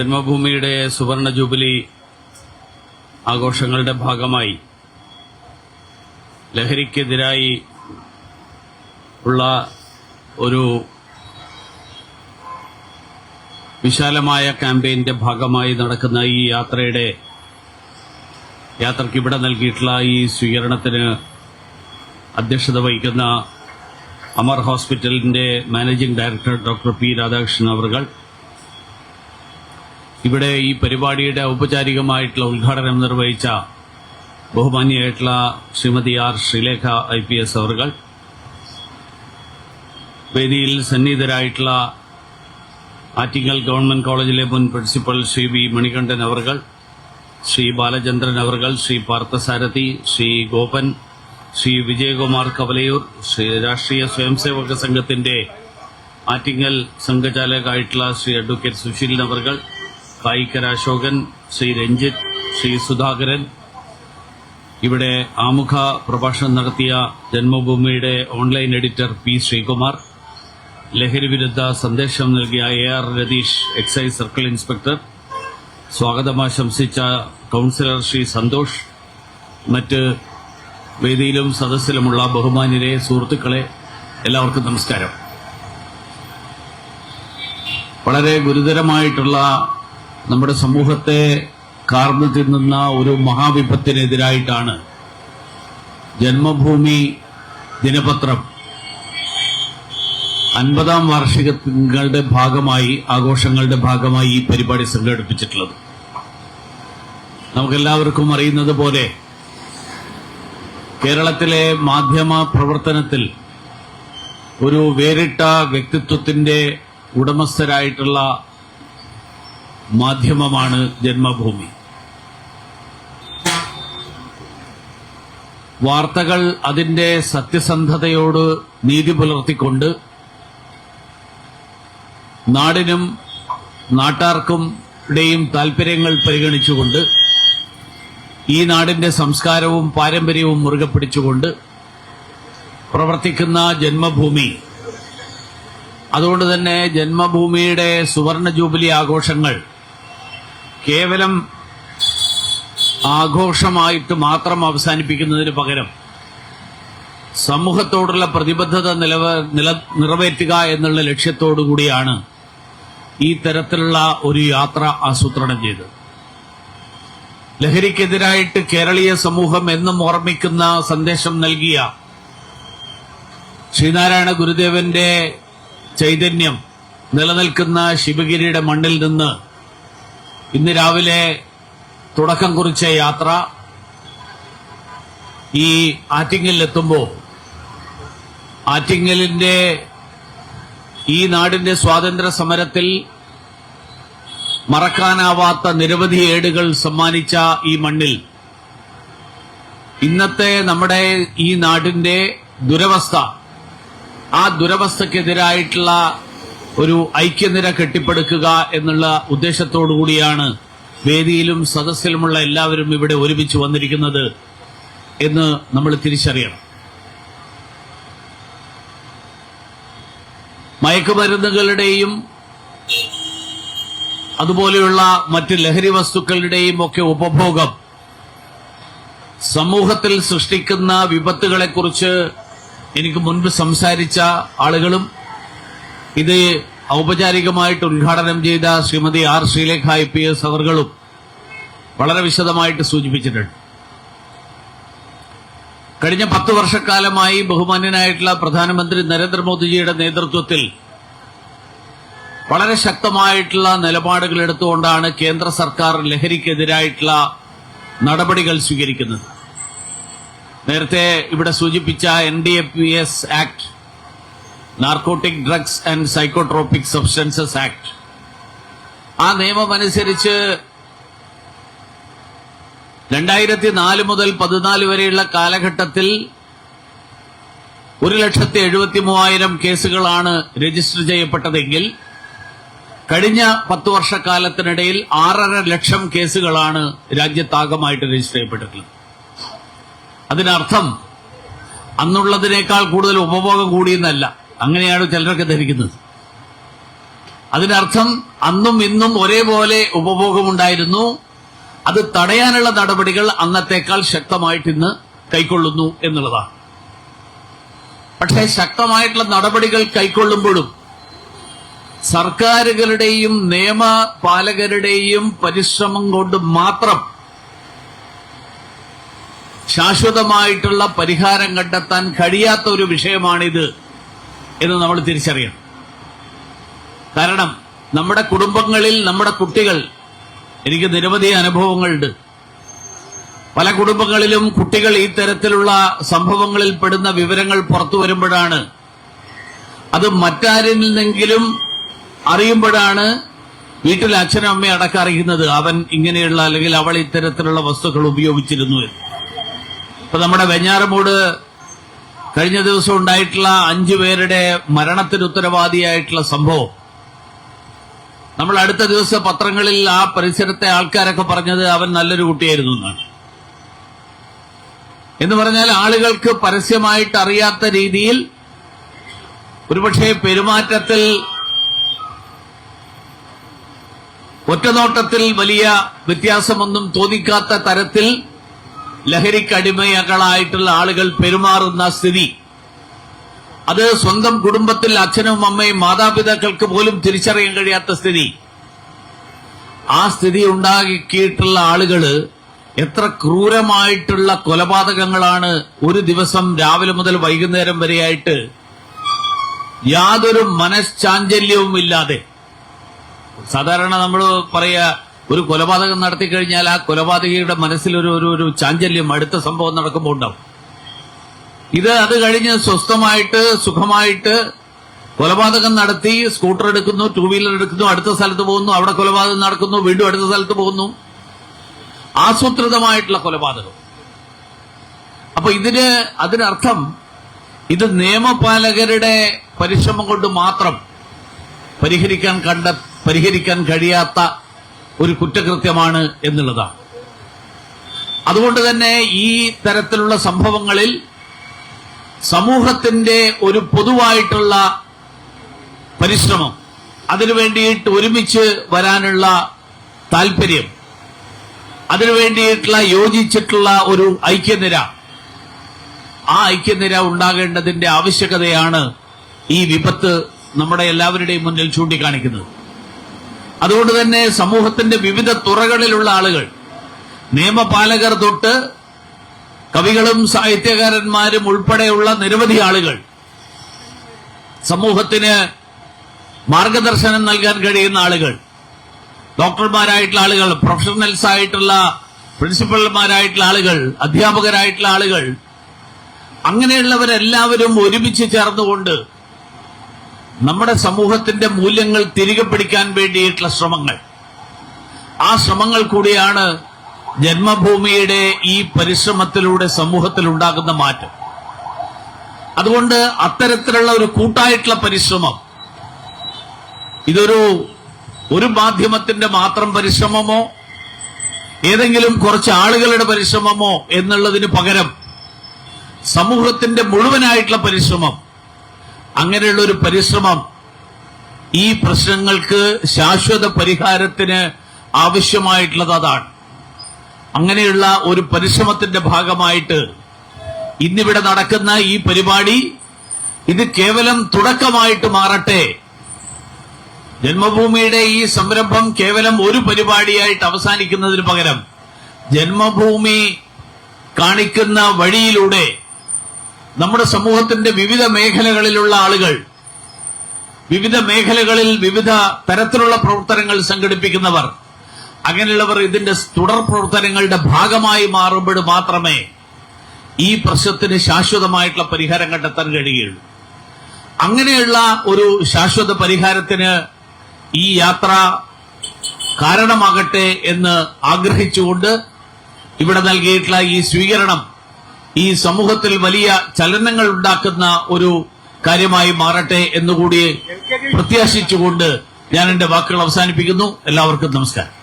ജന്മഭൂമിയുടെ സുവർണ ജൂബിലി ആഘോഷങ്ങളുടെ ഭാഗമായി ലഹരിക്കെതിരായി ഉള്ള ഒരു വിശാലമായ ക്യാമ്പയിന്റെ ഭാഗമായി നടക്കുന്ന ഈ യാത്രയുടെ യാത്രയ്ക്ക് ഇവിടെ നൽകിയിട്ടുള്ള ഈ സ്വീകരണത്തിന് അധ്യക്ഷത വഹിക്കുന്ന അമർ ഹോസ്പിറ്റലിന്റെ managing director doctor P Radhakrishnan അവർകൾ ഇവിടെ ഈ പരിപാടിയുടെ ഔപചാരികമായിട്ടുള്ള ഉദ്ഘാടനം നിർവഹിച്ച ബഹുമാന്യായിട്ടുള്ള Shrimati R Sreelekha I P S അവർകൾ. വേദിയിൽ സന്നിഹിതരായിട്ടുള്ള ആറ്റിങ്ങൽ ഗവൺമെന്റ് കോളേജിലെ മുൻ പ്രിൻസിപ്പൽ ശ്രീ വി മണികണ്ഠൻ അവർകൾ ശ്രീ ബാലചന്ദ്രൻ അവർകൾ ശ്രീ പാർത്ഥസാരഥി ശ്രീ ഗോപൻ ശ്രീ വിജയകുമാർ കവലയൂർ ശ്രീ രാഷ്ട്രീയ സ്വയംസേവക സംഘത്തിന്റെ ആറ്റിങ്ങൽ സംഘചാലകായിട്ടുള്ള ശ്രീ അഡ്വക്കേറ്റ് സുശീലൻ അവർകൾ കായിക്കര അശോകൻ ശ്രീ രഞ്ജിത്ത് ശ്രീ സുധാകരൻ. ഇവിടെ ആമുഖ പ്രഭാഷണം നടത്തിയ ജന്മഭൂമിയുടെ ഓൺലൈൻ എഡിറ്റർ പി ശ്രീകുമാർ. ലഹരി വിരുദ്ധ സന്ദേശം നൽകിയ A R Ratheesh excise circle inspector. സ്വാഗതം ആശംസിച്ച കൌൺസിലർ ശ്രീ സന്തോഷ്. മറ്റ് വേദിയിലും സദസ്സിലുമുള്ള ബഹുമാന്യരെ സുഹൃത്തുക്കളെ എല്ലാവർക്കും നമസ്കാരം. വളരെ ഗുരുതരമായിട്ടുള്ള നമ്മുടെ സമൂഹത്തെ കാർന്നു തിന്നുന്ന ഒരു മഹാവിപത്തിനെതിരായിട്ടാണ് ജന്മഭൂമി ദിനപത്രം അൻപതാം വാർഷികങ്ങളുടെ ഭാഗമായി ആഘോഷങ്ങളുടെ ഭാഗമായി ഈ പരിപാടി സംഘടിപ്പിച്ചിട്ടുള്ളത്. നമുക്കെല്ലാവർക്കും അറിയുന്നത് പോലെ കേരളത്തിലെ മാധ്യമ പ്രവർത്തനത്തിൽ ഒരു വേറിട്ട വ്യക്തിത്വത്തിന്റെ ഉടമസ്ഥരായിട്ടുള്ള മാധ്യമമാണ് ജന്മഭൂമി. വാർത്തകൾ അതിന്റെ സത്യസന്ധതയോട് നീതി പുലർത്തിക്കൊണ്ട് നാടിനും നാട്ടാർക്കും ഇടയും താൽപര്യങ്ങൾ പരിഗണിച്ചുകൊണ്ട് ഈ നാടിന്റെ സംസ്കാരവും പാരമ്പര്യവും മുറുകെ പിടിച്ചുകൊണ്ട് പ്രവർത്തിക്കുന്ന ജന്മഭൂമി. അതുകൊണ്ട് തന്നെ ജന്മഭൂമിയുടെ സുവർണ ജൂബിലി ആഘോഷങ്ങൾ കേവലം ആഘോഷമായിട്ട് മാത്രം അവസാനിപ്പിക്കുന്നതിന് പകരം സമൂഹത്തോടുള്ള പ്രതിബദ്ധത നിലവ നില നിറവേറ്റുക എന്നുള്ള ലക്ഷ്യത്തോടു കൂടിയാണ് ഈ തരത്തിലുള്ള ഒരു യാത്ര ആസൂത്രണം ചെയ്തത്. ലഹരിക്കെതിരായിട്ട് കേരളീയ സമൂഹം എന്നും ഓർമ്മിക്കുന്ന സന്ദേശം നൽകിയ ശ്രീനാരായണ ഗുരുദേവന്റെ ചൈതന്യം നിലനിൽക്കുന്ന ശിവഗിരിയുടെ മണ്ണിൽ നിന്ന് ഇന്ന് രാവിലെ തുടക്കം കുറിച്ച യാത്ര ഈ ആറ്റിങ്ങലിലെത്തുമ്പോൾ ആറ്റിങ്ങലിന്റെ ഈ നാടിന്റെ സ്വാതന്ത്ര്യ സമരത്തിൽ മറക്കാനാവാത്ത നിരവധി ഏടുകൾ സമ്മാനിച്ച ഈ മണ്ണിൽ. ഇന്നത്തെ നമ്മുടെ ഈ നാടിന്റെ ദുരവസ്ഥ ആ ദുരവസ്ഥക്കെതിരായിട്ടുള്ള ഒരു ഐക്യനിര കെട്ടിപ്പടുക്കുക എന്നുള്ള ഉദ്ദേശത്തോടു കൂടിയാണ് വേദിയിലും സദസ്സിലുമുള്ള എല്ലാവരും ഇവിടെ ഒരുമിച്ച് വന്നിരിക്കുന്നത് എന്ന് നമ്മൾ തിരിച്ചറിയണം. മയക്കുമരുന്നുകളുടെയും അതുപോലെയുള്ള മറ്റ് ലഹരി വസ്തുക്കളുടെയും ഒക്കെ ഉപഭോഗം സമൂഹത്തിൽ സൃഷ്ടിക്കുന്ന വിപത്തുകളെക്കുറിച്ച് എനിക്ക് മുൻപ് സംസാരിച്ച ആളുകളും ഇത് ഔപചാരികമായിട്ട് ഉദ്ഘാടനം ചെയ്ത Shrimati R Sreelekha I P S അവർകളും വളരെ വിശദമായിട്ട് സൂചിപ്പിച്ചിട്ടുണ്ട്. കഴിഞ്ഞ പത്ത് വർഷക്കാലമായി ബഹുമാന്യനായിട്ടുള്ള പ്രധാനമന്ത്രി നരേന്ദ്രമോദിജിയുടെ നേതൃത്വത്തിൽ വളരെ ശക്തമായിട്ടുള്ള നിലപാടുകൾ എടുത്തുകൊണ്ടാണ് കേന്ദ്ര സർക്കാർ ലഹരിക്കെതിരായിട്ടുള്ള നടപടികൾ സ്വീകരിക്കുന്നത്. നേരത്തെ ഇവിടെ സൂചിപ്പിച്ച N D A P S act narcotic drugs and psychotropic substances act ആ നിയമമനുസരിച്ച് രണ്ടായിരത്തി നാല് മുതൽ പതിനാല് വരെയുള്ള കാലഘട്ടത്തിൽ ഒരു ലക്ഷത്തി എഴുപത്തി മൂവായിരം കേസുകളാണ് രജിസ്റ്റർ ചെയ്യപ്പെട്ടതെങ്കിൽ കഴിഞ്ഞ പത്ത് വർഷക്കാലത്തിനിടയിൽ ആറര ലക്ഷം കേസുകളാണ് രാജ്യത്താകമായിട്ട് രജിസ്റ്റർ ചെയ്യപ്പെട്ടിട്ടുള്ളത്. അതിനർത്ഥം അന്നുള്ളതിനേക്കാൾ കൂടുതൽ ഉപഭോഗം കൂടിയെന്നല്ല. അങ്ങനെയാണ് ചിലരൊക്കെ ധരിക്കുന്നത്. അതിനർത്ഥം അന്നും ഇന്നും ഒരേപോലെ ഉപഭോഗമുണ്ടായിരുന്നു. അത് തടയാനുള്ള നടപടികൾ അന്നത്തേക്കാൾ ശക്തമായിട്ട് ഇന്ന് കൈക്കൊള്ളുന്നു എന്നുള്ളതാണ്. പക്ഷേ ശക്തമായിട്ടുള്ള നടപടികൾ കൈക്കൊള്ളുമ്പോഴും സർക്കാരുകളുടെയും നിയമപാലകരുടെയും പരിശ്രമം കൊണ്ട് മാത്രം ശാശ്വതമായിട്ടുള്ള പരിഹാരം കണ്ടെത്താൻ കഴിയാത്ത ഒരു വിഷയമാണിത്. എന്ന് നമ്മൾ തിരിച്ചറിയണം. കാരണം നമ്മുടെ കുടുംബങ്ങളിൽ നമ്മുടെ കുട്ടികൾ എനിക്ക് നിരവധി അനുഭവങ്ങളുണ്ട്. പല കുടുംബങ്ങളിലും കുട്ടികൾ ഈ തരത്തിലുള്ള സംഭവങ്ങളിൽ പെടുന്ന വിവരങ്ങൾ പുറത്തു വരുമ്പോഴാണ്. അത് മറ്റാരിൽ നിന്നെങ്കിലും അറിയുമ്പോഴാണ് വീട്ടിൽ അച്ഛനും അമ്മയും അടക്കം അറിയുന്നത്. അവൻ ഇങ്ങനെയുള്ള അല്ലെങ്കിൽ അവൾ ഇത്തരത്തിലുള്ള വസ്തുക്കൾ ഉപയോഗിച്ചിരുന്നു എന്ന്. ഇപ്പൊ നമ്മുടെ വെഞ്ഞാറമൂട് കഴിഞ്ഞ ദിവസം ഉണ്ടായിട്ടുള്ള അഞ്ചു പേരുടെ മരണത്തിന് ഉത്തരവാദിയായിട്ടുള്ള സംഭവം. നമ്മൾ അടുത്ത ദിവസം പത്രങ്ങളിൽ ആ പരിസരത്തെ ആൾക്കാരൊക്കെ പറഞ്ഞത് അവൻ നല്ലൊരു കുട്ടിയായിരുന്നു എന്നാണ്. എന്ന് പറഞ്ഞാൽ ആളുകൾക്ക് പരസ്യമായിട്ട് അറിയാത്ത രീതിയിൽ ഒരുപക്ഷെ പെരുമാറ്റത്തിൽ ഒറ്റനോട്ടത്തിൽ വലിയ വ്യത്യാസമൊന്നും തോന്നിക്കാത്ത തരത്തിൽ ലഹരിക്കടിമകളായിട്ടുള്ള ആളുകൾ പെരുമാറുന്ന സ്ഥിതി. അത് സ്വന്തം കുടുംബത്തിൽ അച്ഛനും അമ്മയും മാതാപിതാക്കൾക്ക് പോലും തിരിച്ചറിയാൻ കഴിയാത്ത സ്ഥിതി. ആ സ്ഥിതി ഉണ്ടാക്കിയിട്ടുള്ള ആളുകൾ എത്ര ക്രൂരമായിട്ടുള്ള കൊലപാതകങ്ങളാണ് ഒരു ദിവസം രാവിലെ മുതൽ വൈകുന്നേരം വരെയായിട്ട് യാതൊരു മനഃശാഞ്ചല്യവും ഇല്ലാതെ സാധാരണ നമ്മൾ പറയാ ഒരു കൊലപാതകം നടത്തി കഴിഞ്ഞാൽ ആ കൊലപാതകിയുടെ മനസ്സിൽ ഒരു ഒരു ചാഞ്ചല്യം അടുത്ത സംഭവം നടക്കുമ്പോൾ ഉണ്ടാവും. ഇത് അത് കഴിഞ്ഞ് സ്വസ്ഥമായിട്ട് സുഖമായിട്ട് കൊലപാതകം നടത്തി സ്കൂട്ടർ എടുക്കുന്നു ടൂ വീലർ എടുക്കുന്നു അടുത്ത സ്ഥലത്ത് പോകുന്നു അവിടെ കൊലപാതകം നടക്കുന്നു വീണ്ടും അടുത്ത സ്ഥലത്ത് പോകുന്നു. ആസൂത്രിതമായിട്ടുള്ള കൊലപാതകം. അപ്പൊ ഇതിന് അതിനർത്ഥം ഇത് നിയമപാലകരുടെ പരിശ്രമം കൊണ്ട് മാത്രം പരിഹരിക്കാൻ കണ്ട പരിഹരിക്കാൻ കഴിയാത്ത ഒരു കുറ്റകൃത്യമാണ് എന്നുള്ളതാണ്. അതുകൊണ്ട് തന്നെ ഈ തരത്തിലുള്ള സംഭവങ്ങളിൽ സമൂഹത്തിന്റെ ഒരു പൊതുവായിട്ടുള്ള പരിശ്രമം അതിനു വേണ്ടിയിട്ട് ഒരുമിച്ച് വരാനുള്ള താല്പര്യം അതിനു വേണ്ടിയിട്ടുള്ള യോജിച്ചിട്ടുള്ള ഒരു ഐക്യനിര ആ ഐക്യനിര ഉണ്ടാകേണ്ടതിന്റെ ആവശ്യകതയാണ് ഈ വിപത്ത് നമ്മുടെ എല്ലാവരുടെയും മുന്നിൽ ചൂണ്ടിക്കാണിക്കുന്നത്. അതുകൊണ്ട് തന്നെ സമൂഹത്തിന്റെ വിവിധ തുറകളിലുള്ള ആളുകൾ നിയമപാലകർ തൊട്ട് കവികളും സാഹിത്യകാരന്മാരും ഉൾപ്പെടെയുള്ള നിരവധി ആളുകൾ സമൂഹത്തിന് മാർഗദർശനം നൽകാൻ കഴിയുന്ന ആളുകൾ ഡോക്ടർമാരായിട്ടുള്ള ആളുകൾ പ്രൊഫഷണൽസ് ആയിട്ടുള്ള പ്രിൻസിപ്പൽമാരായിട്ടുള്ള ആളുകൾ അധ്യാപകരായിട്ടുള്ള ആളുകൾ അങ്ങനെയുള്ളവരെല്ലാവരും ഒരുമിച്ച് ചേർന്നുകൊണ്ട് നമ്മുടെ സമൂഹത്തിന്റെ മൂല്യങ്ങൾ തിരികെ പിടിക്കാൻ വേണ്ടിയിട്ടുള്ള ശ്രമങ്ങൾ. ആ ശ്രമങ്ങൾ കൂടിയാണ് ജന്മഭൂമിയുടെ ഈ പരിശ്രമത്തിലൂടെ സമൂഹത്തിൽ ഉണ്ടാകുന്ന മാറ്റം. അതുകൊണ്ട് അത്തരത്തിലുള്ള ഒരു കൂട്ടായിട്ടുള്ള പരിശ്രമം ഇതൊരു ഒരു മാധ്യമത്തിന്റെ മാത്രം പരിശ്രമമോ ഏതെങ്കിലും കുറച്ച് ആളുകളുടെ പരിശ്രമമോ എന്നുള്ളതിന് പകരം സമൂഹത്തിന്റെ മുഴുവനായിട്ടുള്ള പരിശ്രമം അങ്ങനെയുള്ള ഒരു പരിശ്രമം ഈ പ്രശ്നങ്ങൾക്ക് ശാശ്വത പരിഹാരത്തിന് ആവശ്യമായിട്ടുള്ളത് അതാണ്. അങ്ങനെയുള്ള ഒരു പരിശ്രമത്തിന്റെ ഭാഗമായിട്ട് ഇന്നിവിടെ നടക്കുന്ന ഈ പരിപാടി ഇത് കേവലം തുടക്കമായിട്ട് മാറട്ടെ. ജന്മഭൂമിയുടെ ഈ സംരംഭം കേവലം ഒരു പരിപാടിയായിട്ട് അവസാനിക്കുന്നതിന് പകരം ജന്മഭൂമി കാണിക്കുന്ന വഴിയിലൂടെ നമ്മുടെ സമൂഹത്തിന്റെ വിവിധ മേഖലകളിലുള്ള ആളുകൾ വിവിധ മേഖലകളിൽ വിവിധ തരത്തിലുള്ള പ്രവർത്തനങ്ങൾ സംഘടിപ്പിക്കുന്നവർ അങ്ങനെയുള്ളവർ ഇതിന്റെ തുടർ പ്രവർത്തനങ്ങളുടെ ഭാഗമായി മാറുമ്പോൾ മാത്രമേ ഈ പ്രശ്നത്തിന് ശാശ്വതമായിട്ടുള്ള പരിഹാരം കണ്ടെത്താൻ കഴിയുകയുള്ളൂ. അങ്ങനെയുള്ള ഒരു ശാശ്വത പരിഹാരത്തിന് ഈ യാത്ര കാരണമാകട്ടെ എന്ന് ആഗ്രഹിച്ചുകൊണ്ട് ഇവിടെ നൽകിയിട്ടുള്ള ഈ സ്വീകരണം ഈ സമൂഹത്തിൽ വലിയ ചലനങ്ങൾ ഉണ്ടാക്കുന്ന ഒരു കാര്യമായി മാറട്ടെ എന്നുകൂടി പ്രത്യാശിച്ചുകൊണ്ട് ഞാൻ എന്റെ വാക്കുകൾ അവസാനിപ്പിക്കുന്നു. എല്ലാവർക്കും നമസ്കാരം.